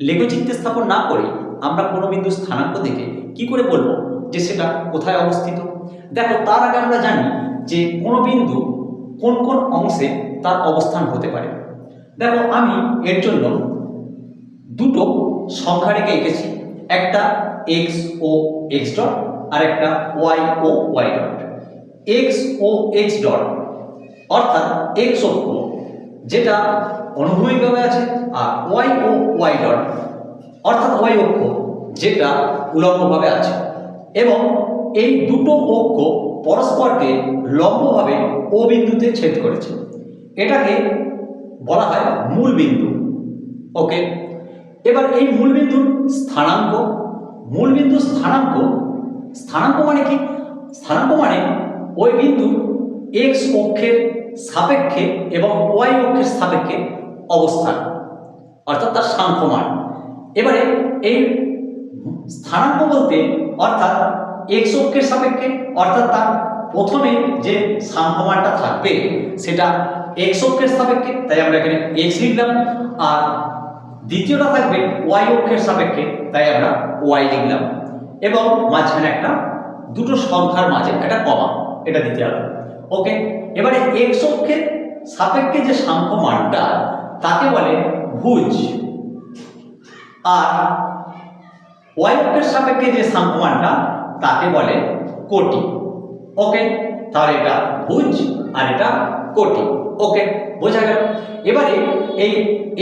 লেখচিত্রে স্থাপন না করে আমরা কোনো বিন্দু স্থানাঙ্ক দেখে কি করে বলব যে সেটা কোথায় অবস্থিত? দেখো, তার আগে আমরা জানি যে কোনো বিন্দু কোন কোন অংশে তার অবস্থান হতে পারে। দেখো, আমি এর জন্য দুটো সংখ্যা রেখে এঁকেছি। একটা এক্স ও এক্স ডট আর একটা Y O Y dot X O X dot অর্থাৎ এক্স অক্ষ, যেটা অনুভূমিকভাবে আছে আর ওয়াই ও ওয়াই ডট অর্থাৎ ওয়াই অক্ষ, যেটা উলম্বভাবে আছে। এবং এই দুটো অক্ষ পরস্পরকে লম্বভাবে ও বিন্দুতে ছেদ করেছে। এটাকে বলা হয় মূল বিন্দু। ওকে? এবার এই মূল বিন্দুর স্থানাঙ্ক, মূল বিন্দুর স্থানাঙ্ক স্থানাঙ্ক মানে কি? স্থানাঙ্ক মানে ওই বিন্দু এক্স অক্ষের সাপেক্ষে এবং ওয়াই অক্ষের সাপেক্ষে অবস্থান, অর্থাৎ তার সাংখ্যমান এবারে এই স্থানাঙ্ক বলতে অর্থাৎ এক্স অক্ষের সাপেক্ষে, অর্থাৎ তার প্রথমে যে সাংখ্যমানটা থাকবে, সেটা এক্স অক্ষের সাপেক্ষে, তাই আমরা এখানে এক্স লিখলাম। আর দ্বিতীয়টা থাকবে ওয়াই অক্ষের সাপেক্ষে, তাই আমরা ওয়াই লিখলাম। এবং মাঝখানে একটা দুটো সংখ্যার মাঝে, একটা কমা, এটা দিতে হবে। ওকে, এবারে এক্স অক্ষের সাপেক্ষে যে সাংখ্য মানটা তাকে বলে ভুজ। আর ওয়াই অক্ষের সাপেক্ষে যে সাংখ্য মানটা তাকে বলে কোটি। ওকে? তাহলে এটা ভুজ আর এটা কোটি। ওকে? বোঝা গেল? এবারে এই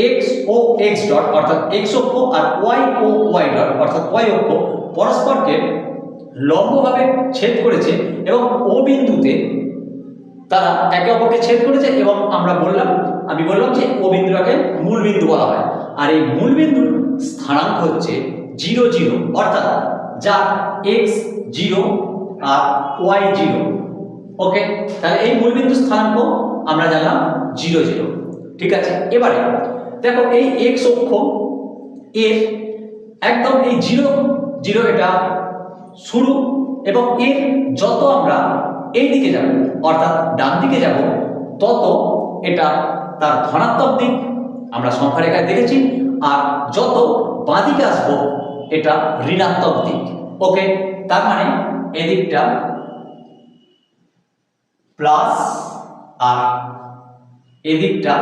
এক্স ও এক্স ডট, অর্থাৎ এক্স অক্ষ আর ওয়াই ও ওয়াই ডট, অর্থাৎ ওয়াই অক্ষ, পরস্পরকে লম্বভাবে ছেদ করেছে এবং ও বিন্দুতে তারা একে অপরকে ছেদ করেছে এবং আমরা বললাম, আমি বললাম যে ও বিন্দুটাকে মূল বিন্দু বলা হয়। আর এই মূল বিন্দুর স্থানাঙ্ক হচ্ছে জিরো জিরো, অর্থাৎ যা এক্স জিরো আর ওয়াই জিরো। ওকে? তাহলে এই মূল বিন্দুর স্থানাঙ্ক আমরা জানলাম জিরো জিরো। ঠিক আছে? এবারে দেখো এই এক্স অক্ষ এর একদম এই জিরো জিরো এটা শুরু এবং এর যত আমরা এই দিকে যাব, অর্থাৎ ডান দিকে যাব, তত এটা তার ধনাত্মক দিক, আমরা সংখ্যা রেখায় দেখেছি, আর যত বাঁ দিকে আসব, এটা ঋণাত্মক দিক। ওকে, তার মানে এদিকটা প্লাস আর এদিকটা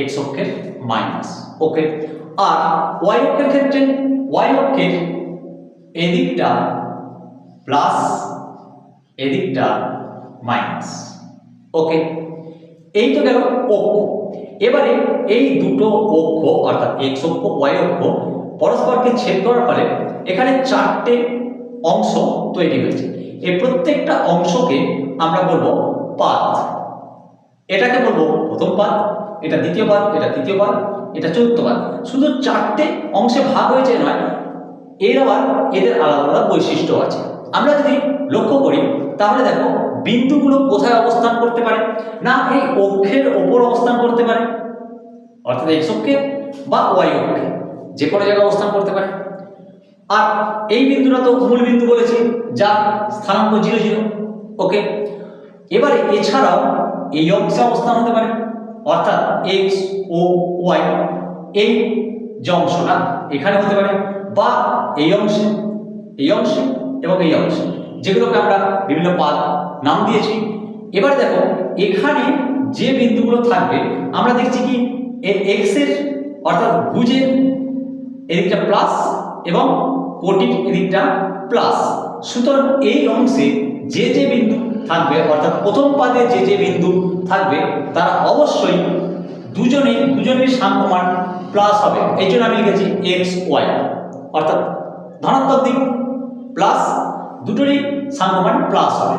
এক্স অক্ষের মাইনাস। ওকে, আর ওয়াই অক্ষের ক্ষেত্রে ওয়াই অক্ষের এদিকটা প্লাস এদিকটা মাইনাস ওকে এই তো গেল অক্ষ। এবারে এই দুটো অক্ষ, অর্থাৎ এক্স অক্ষ ওয়াই অক্ষ পরস্পরকে ছেদ করার ফলে এখানে চারটে অংশ তৈরি হয়েছে। এই প্রত্যেকটা অংশকে আমরা বলব পাত। এটাকে বলব প্রথম পাত, এটা দ্বিতীয় পাত, এটা তৃতীয় পাত, এটা চতুর্থ পাত। শুধু চারটে অংশে ভাগ হয়েছে নয়, এর আবার এদের আলাদা আলাদা বৈশিষ্ট্য আছে। আমরা যদি লক্ষ্য করি, তাহলে দেখো বিন্দুগুলো কোথায় অবস্থান করতে পারে? না, এই অক্ষের ওপর অবস্থান করতে পারে। অর্থাৎ এক্স অক্ষে বা ওয়াই অক্ষে, যে কোনো জায়গায় অবস্থান করতে পারে। আর এই বিন্দুটা তো মূল বিন্দু বলেছি, যা স্থানাঙ্ক জিরো জিরো। ওকে? এবারে এছাড়াও এই অংশে অবস্থান হতে পারে, অর্থাৎ এক্স ও ওয়াই, এই যে অংশটা এখানে হতে পারে, বা এই অংশে এই অংশে এবং এই অংশে, যেগুলোকে আমরা বিভিন্ন পাদ নাম দিয়েছি। এবার দেখো, এখানে যে বিন্দুগুলো থাকবে, আমরা দেখছি কি এক্সের, অর্থাৎ ভুজের এদিকটা প্লাস এবং কোটির এদিকটা প্লাস সুতরাং এই অংশে যে যে বিন্দু থাকবে, অর্থাৎ প্রথম পাদে যে যে বিন্দু থাকবে, তারা অবশ্যই দুজনে, দুজনের সাংখ্যমান প্লাস হবে। এই জন্য আমি লিখেছি এক্স ওয়াই অর্থাৎ ধনাত্মক দিক প্লাস দুটোরই সাংখ্যমান প্লাস হবে।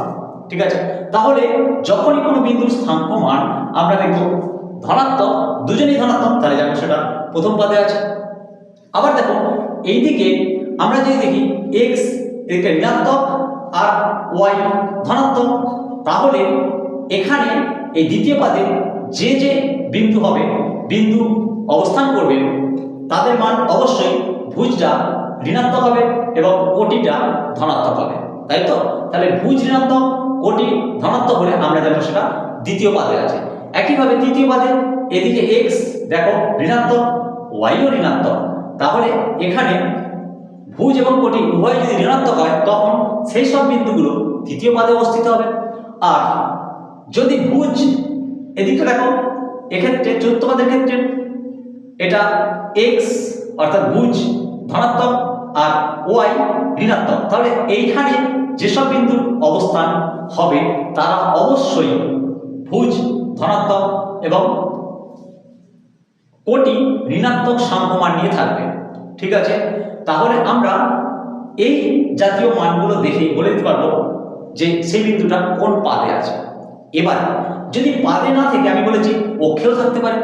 ঠিক আছে? তাহলে যখনই কোনো বিন্দুর সাংখ্যমান আমরা দেখব ধনাত্মক, দুজনেই ধনাত্মক। তাহলে যেমন সেটা প্রথম পাদে আছে। আবার দেখো, এইদিকে আমরা যদি দেখি এক্স এদিকে ঋণাত্মক আর ওয়াই ধনাত্মক, তাহলে এখানে এই দ্বিতীয় পাদে যে যে বিন্দু হবে, বিন্দু অবস্থান করবে, তাদের মান অবশ্যই ভুজটা ঋণাত্মক হবে এবং কোটিটা ধনাত্মক হবে। তাই তো? তাহলে ভুজ ঋণাত্মক কোটি ধনাত্মক হলে আমরা জানব সেটা দ্বিতীয় পাদে আছে। একইভাবে তৃতীয় পাদে এদিকে এক্স দেখো ঋণাত্মক ওয়াইও ঋণাত্মক। তাহলে এখানে ভুজ এবং কোটি উভয় যদি ঋণাত্মক হয়, তখন সেই সব বিন্দুগুলো তৃতীয় পাদে অবস্থিত হবে। আর যদি ভুজ এদিকে দেখো, এক্ষেত্রে চতুর্থ পাদের ক্ষেত্রে এটা এক্স অর্থাৎ ভুজ ধনাত্মক আর ওয়াই ঋণাত্মক। তাহলে এইখানে যেসব বিন্দুর অবস্থান হবে, তারা অবশ্যই ভুজ, ধনাত্মক এবং কোটি ঋণাত্মক সাম্যমান নিয়ে থাকবে। ঠিক আছে? তাহলে আমরা এই জাতীয় মানগুলো দেখে বলে দিতে পারব যে সেই বিন্দুটা কোন পাদে আছে। এবার, যদি পাদে না থেকে, আমি বলেছি অক্ষেও থাকতে পারে।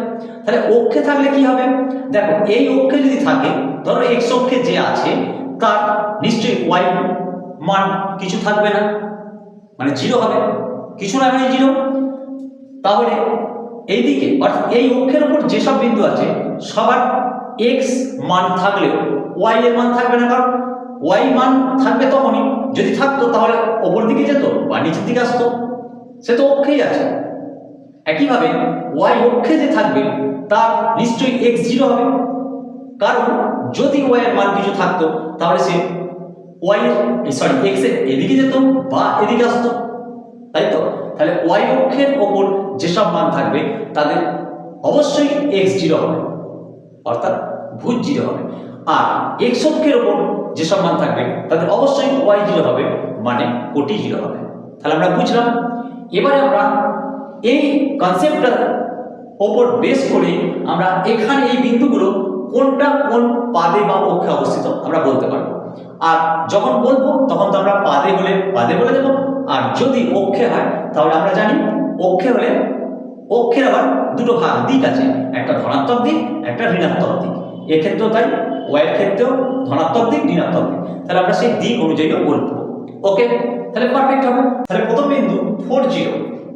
তাহলে অক্ষে থাকলে কি হবে? দেখো, এই অক্ষে যদি থাকে, ধরো এক্স অক্ষে যে আছে, তার নিশ্চয়ই ওয়াই মান কিছু থাকবে না। মানে জিরো হবে। কিছু না মানে জিরো তাহলে এইদিকে, অর্থাৎ এই অক্ষের উপর যেসব বিন্দু আছে, সবার এক্স মান থাকলেও ওয়াই এর মান থাকবে না। কারণ ওয়াই মান থাকবে তখনই যদি থাকতো তাহলে ওপর দিকে যেত বা নিচের দিকে আসতো। সে তো অক্ষেই আছে। একইভাবে ওয়াই অক্ষে যে থাকবে, তার নিশ্চয়ই এক্স জিরো হবে। কারণ যদি ওয়াই এর মান কিছু থাকতো, তাহলে সে ওয়াই সরি এক্সের এদিকে যেত বা এদিকে আসতো। তাই তো? তাহলে ওয়াই অক্ষের ওপর যেসব মান থাকবে, তাদের অবশ্যই এক্স জিরো হবে। অর্থাৎ ভুজ জিরো হবে। আর এক্স অক্ষের ওপর যেসব মান থাকবে, তাদের অবশ্যই ওয়াই জিরো হবে মানে কোটি জিরো হবে। তাহলে আমরা বুঝলাম। এবারে আমরা এই কনসেপ্টটার ওপর বেস করে আমরা এখানে এই বিন্দুগুলো কোনটা কোন পাদে বা অক্ষে অবস্থিত, আমরা বলতে পারব। আর যখন বলব, তখন তো আমরা পাদে হলে, পাদে বলে দেবো। আর যদি অক্ষে হয়, তাহলে আমরা জানি অক্ষে হলে, অক্ষের আবার দুটো ভাগ দিক আছে। একটা ধনাত্মক দিক, একটা ঋণাত্মক দিক। এক্ষেত্রেও তাই ওয়ের ক্ষেত্রেও ধনাত্মক দিক, ঋণাত্মক দিক। তাহলে আমরা সেই দিক অনুযায়ী বলব। ওকে তাহলে পারফেক্ট হবে। তাহলে প্রথম বিন্দু ফোর জিরো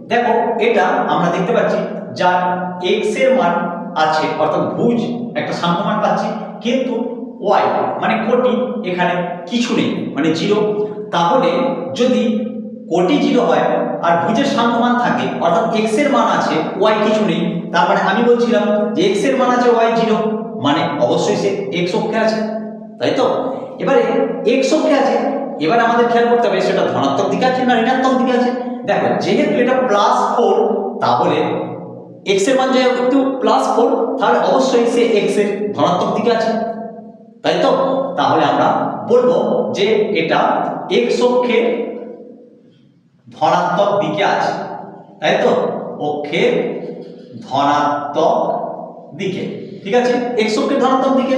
দেখো, এটা আমরা দেখতে পাচ্ছি যার এক্সের মান আছে, অর্থাৎ ভুজ, একটা সাম্যমান পাচ্ছি। কিন্তু ওয়াই মানে কোটি এখানে কিছু নেই মানে জিরো তাহলে যদি কোটি জিরো হয় আর ভুজের সাম্যমান থাকে, অর্থাৎ এক্সের মান আছে ওয়াই কিছু নেই, তার মানে আমি বলছিলাম যে এক্সের মান আছে ওয়াই জিরো মানে অবশ্যই সে এক্স অক্ষে আছে, তাই তো? এবারে এক্স অক্ষে আছে, এবার আমাদের খেয়াল করতে হবে সেটা ধনাত্মক দিকে আছে না ঋণাত্মক দিকে আছে। দেখো, যেহেতু এটা প্লাস ফোর তাহলে এক্সের মান যেহেতু প্লাস ফোর তাহলে অবশ্যই সে এক্সের ধনাত্মক দিকে আছে। তাই তো তাহলে আমরা বলব যে এটা এক্স অক্ষের ধনাত্মক দিকে আছে তাই তো অক্ষের ধনাত্মক দিকে, ঠিক আছে? এক্স অক্ষের ধনাত্মক দিকে।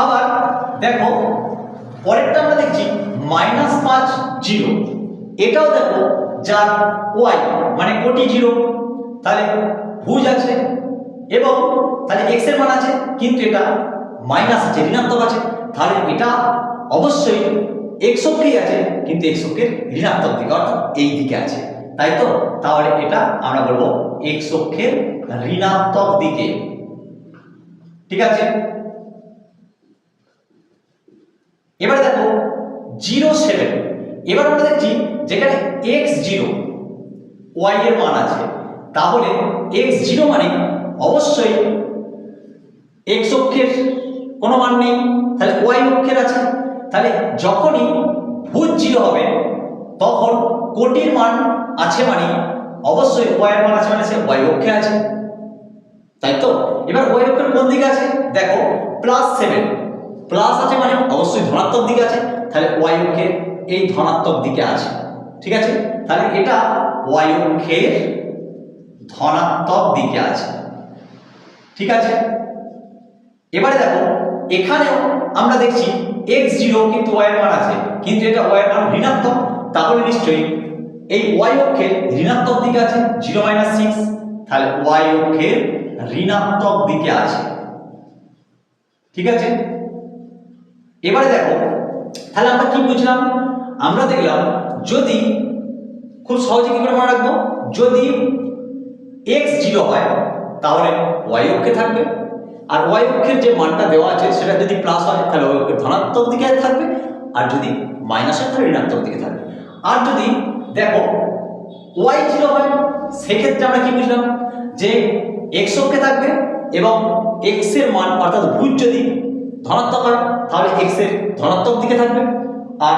আবার দেখো, পরেরটা আমরা দেখছি, মাইনাস পাঁচ জিরো। এটাও দেখো, যার ওয়াই মানে কোটি জিরো। তাহলে ভুজ আছে এবং তাহলে এক্সের মান আছে, কিন্তু এটা মাইনাস আছে, ঋণাত্মক আছে, তাহলে এটা অবশ্যই এক্স অক্ষেই আছে, কিন্তু এক্স অক্ষের ঋণাত্মক দিকে, অর্থাৎ এই দিকে আছে। তাই তো? তাহলে এটা আমরা বলব এক্স অক্ষের ঋণাত্মক দিকে। ঠিক আছে? এবারে দেখো, জিরো সেভেন। এবার আমরা দেখছি যেখানে এক্স জিরো, ওয়াই এর মান আছে। তাহলে এক্স জিরো মানে অবশ্যই এক্স অক্ষের কোনো মান নেই। তাহলে ওয়াই অক্ষের আছে। তাহলে যখনই ভূত জিরো হবে, তখন কোটির মান আছে মানে অবশ্যই ওয়াই মান আছে মানে সে ওয়াই অক্ষে আছে। তাই তো? এবার ওয়াই অক্ষের কোন দিকে আছে? দেখো প্লাস সেভেন প্লাস আছে মানে অবশ্যই ধনাত্মক দিকে আছে। তাহলে ওয়াই অক্ষের এই ধনাত্মক দিকে আছে। ঠিক আছে? তাহলে এটা ওয়াই অক্ষের ধনাত্মক দিকে আছে। ঠিক আছে? এবারে দেখো এখানেও আমরা দেখছি এক্স জিরো কিন্তু ওয়াই মান আছে, কিন্তু এটা ওয়াই মান ঋণাত্মক, তাহলে নিশ্চয়ই এই ওয়াই অক্ষের ঋণাত্মক দিকে আছে জিরো মাইনাস সিক্স তাহলে ওয়াই অক্ষের ঋণাত্মক দিকে আছে। ঠিক আছে? এবারে দেখো, তাহলে আমরা কি বুঝলাম? আমরা দেখলাম যদি, খুব সহজে কি করে মনে রাখব? যদি এক্স জিরো হয়, তাহলে ওয়াই অক্ষে থাকবে। আর ওয়াই অক্ষের যে মানটা দেওয়া আছে, সেটা যদি প্লাস হয়, তাহলে ওয়াই অক্ষের ধনাত্মক দিকে থাকবে, আর যদি মাইনাস হয়, তাহলে ঋণাত্মক দিকে থাকবে। আর যদি দেখো ওয়াই জিরো হয়, সেক্ষেত্রে আমরা কি বুঝলাম? যে এক্স অক্ষে থাকবে এবং এক্সের মান, অর্থাৎ ভুজ যদি ধনাত্মক হয়, তাহলে এক্সের ধনাত্মক দিকে থাকবে। আর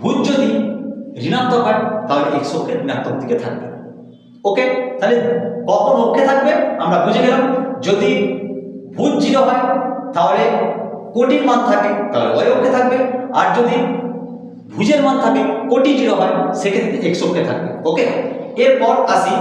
ভুজ যদি ঋণাত্মক হয়, তাহলে এক্স অক্ষের ঋণাত্মক দিকে থাকবে। ওকে তাহলে কখন অক্ষে থাকবে? আমরা বুঝে গেলাম। যদি ভুজ জিরো হয়, তাহলে কোটির মান থাকে, তাহলে ওয়াই অক্ষে থাকবে। আর যদি ভুজের মান থাকে, কোটি জিরো হয়, সেক্ষেত্রে এক্স অক্ষে থাকবে। ওকে এরপর আসি,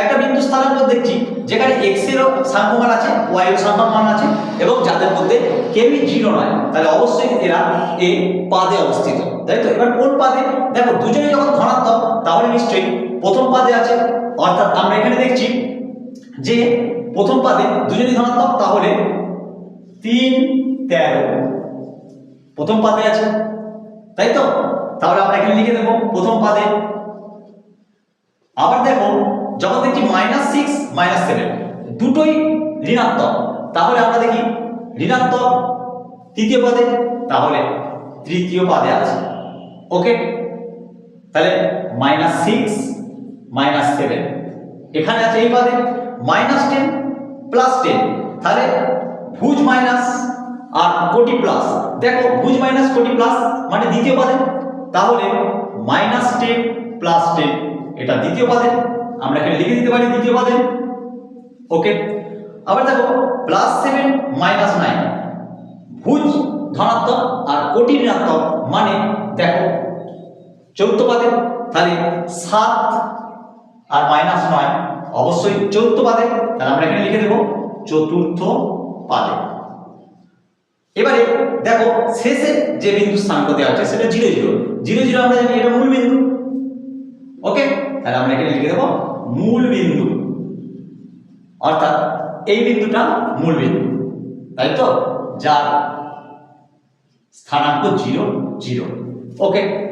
একটা বিন্দু স্থানাঙ্ক দেখছি, যেখানে এক্স এরও সাংখ্যমান আছে ওয়াই এর সাংখ্যমান আছে, এবং যাদের মধ্যে কেউই জিরো নয়, তাহলে অবশ্যই এরা এ পাদে অবস্থিত। তাই তো? এবার কোন পাদে? দেখো, দুজনে যখন ধনাত্মক, তাহলে নিশ্চয়ই প্রথম পাদে আছে। অর্থাৎ আমরা এখানে দেখছি যে প্রথম পাদে দুজনই ধনাত্মক, তাহলে তিন, তেরো। প্রথম পাদে আছে, তাই তো? তাহলে আমরা এখানে লিখে দেবো প্রথম পাদে আবার দেখো, যখন দেখছি মাইনাস সিক্স মাইনাস সেভেন দুটোই ঋণাত্মক। তাহলে আমরা দেখি ঋণাত্মক তৃতীয় পদে তাহলে তৃতীয় পাদে আছে। ওকে তাহলে মাইনাস সিক্স মাইনাস সেভেন এখানে আছে এই পাদে মাইনাস টেন প্লাস টেন তাহলে ভুজ মাইনাস আর কোটি প্লাস দেখো, ভুজ মাইনাস কোটি প্লাস মানে দ্বিতীয় পাদে। তাহলে মাইনাস টেন প্লাস টেন এটা দ্বিতীয় পাদে। আমরা এখানে লিখে দিতে পারি দ্বিতীয় পাদে। ওকে আবার দেখো প্লাস সেভেন মাইনাস নাইন ভুজ ধনাত্মক আর কোটি ঋণাত্মক মানে দেখো, চৌদ্দ পাদে। তাহলে সাত আর মাইনাস নয় অবশ্যই চতুর্থ পাদে, তাহলে আমরা এখানে লিখে দেবো চতুর্থ পাদে। এবারে দেখো, শেষে যে বিন্দু স্থানাঙ্ক দেওয়া আছে সেটা জিরো জিরো। জিরো জিরো আমরা জানি এটা মূল বিন্দু। ওকে? তাহলে আমরা এখানে লিখে দেবো মূল বিন্দু। অর্থাৎ এই বিন্দুটা মূল বিন্দু। তাই তো? যার স্থানাঙ্ক জিরো জিরো। ওকে?